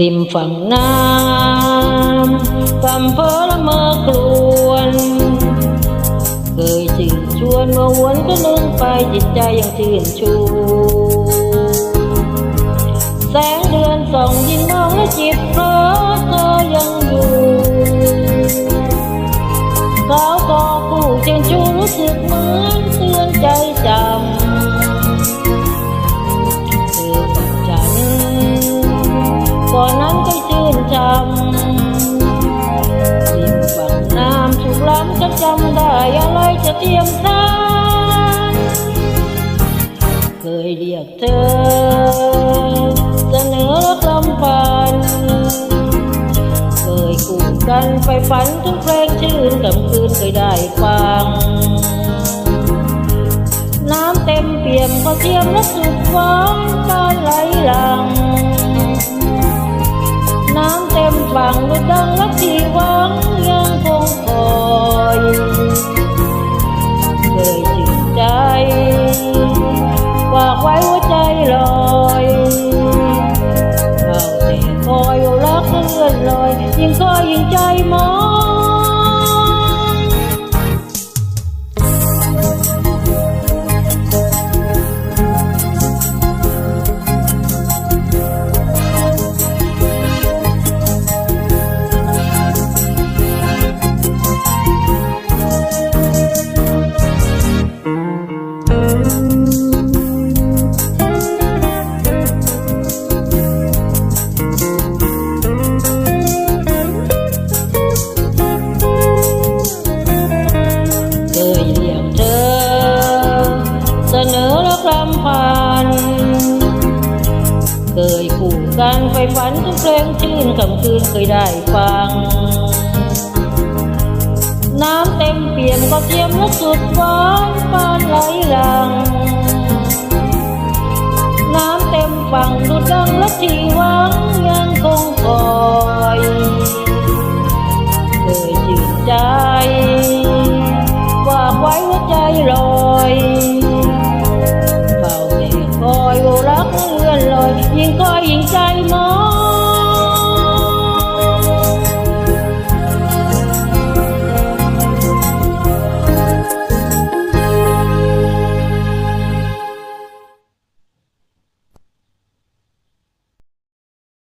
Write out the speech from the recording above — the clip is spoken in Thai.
ริมฝั่งน้ำกำเพอละเมอครวน เคยชื่นชวนเมื่อวนก็นึงไปจิตใจยังชื่นชู แสงเดือนส่องยิ่งมองและจิตเพราะเธอยังอยู่สาวก็คู่เชิญชูรู้สึกเหมือน กเธอเสนอรักลำพันเคยคู่กันไปฝันถึงเพลงชื่นกำคืนเคยได้ฟัง น้ำเต็มเปี่ยมก็เทียมและสุดหวานบานไหลหลัง น้ำเต็มฝั่งดุดดังรักที่หวังยังคงคอย กันไปฝันถึงเพลงชื่นคำคืนเคยได้ฟัง น้ำเต็มเปี่ยมก็เทียมและสุดหวานปานไหลหลัง น้ำเต็มฝั่งดุดดังและที่หวังยังคงคอยเคยชื่นใจฝากไว้หัวใจลอยเฝ้าแต่คอยรักเลื่อนลอยยิ่งคอยยิ่งใจ